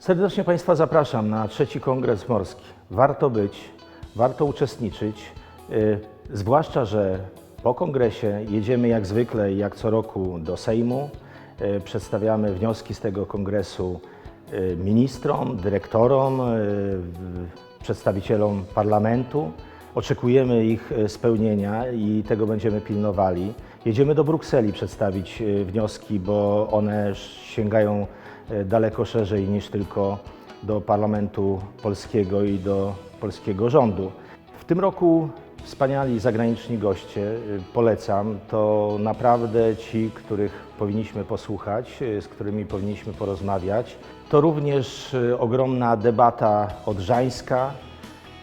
Serdecznie Państwa zapraszam na trzeci Kongres Morski. Warto być, warto uczestniczyć, y, zwłaszcza, że po kongresie jedziemy jak zwykle jak co roku do Sejmu. Y, Przedstawiamy wnioski z tego kongresu y, ministrom, dyrektorom, przedstawicielom parlamentu. Oczekujemy ich y, spełnienia i tego będziemy pilnowali. Jedziemy do Brukseli przedstawić y, wnioski, bo one sięgają y, daleko szerzej niż tylko do Parlamentu Polskiego i do polskiego rządu. W tym roku wspaniali zagraniczni goście, polecam. To naprawdę ci, których powinniśmy posłuchać, z którymi powinniśmy porozmawiać. To również ogromna debata odrzańska,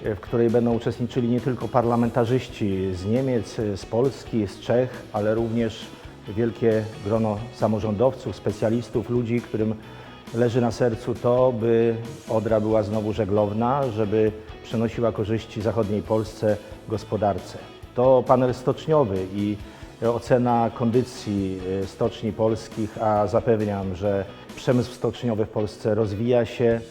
w której będą uczestniczyli nie tylko parlamentarzyści z Niemiec, y, z Polski, z Czech, ale również wielkie grono samorządowców, specjalistów, ludzi, którym leży na sercu to, by Odra była znowu żeglowna, żeby przynosiła korzyści zachodniej Polsce gospodarce. To panel stoczniowy i ocena kondycji y, stoczni polskich, a zapewniam, że przemysł stoczniowy w Polsce rozwija się,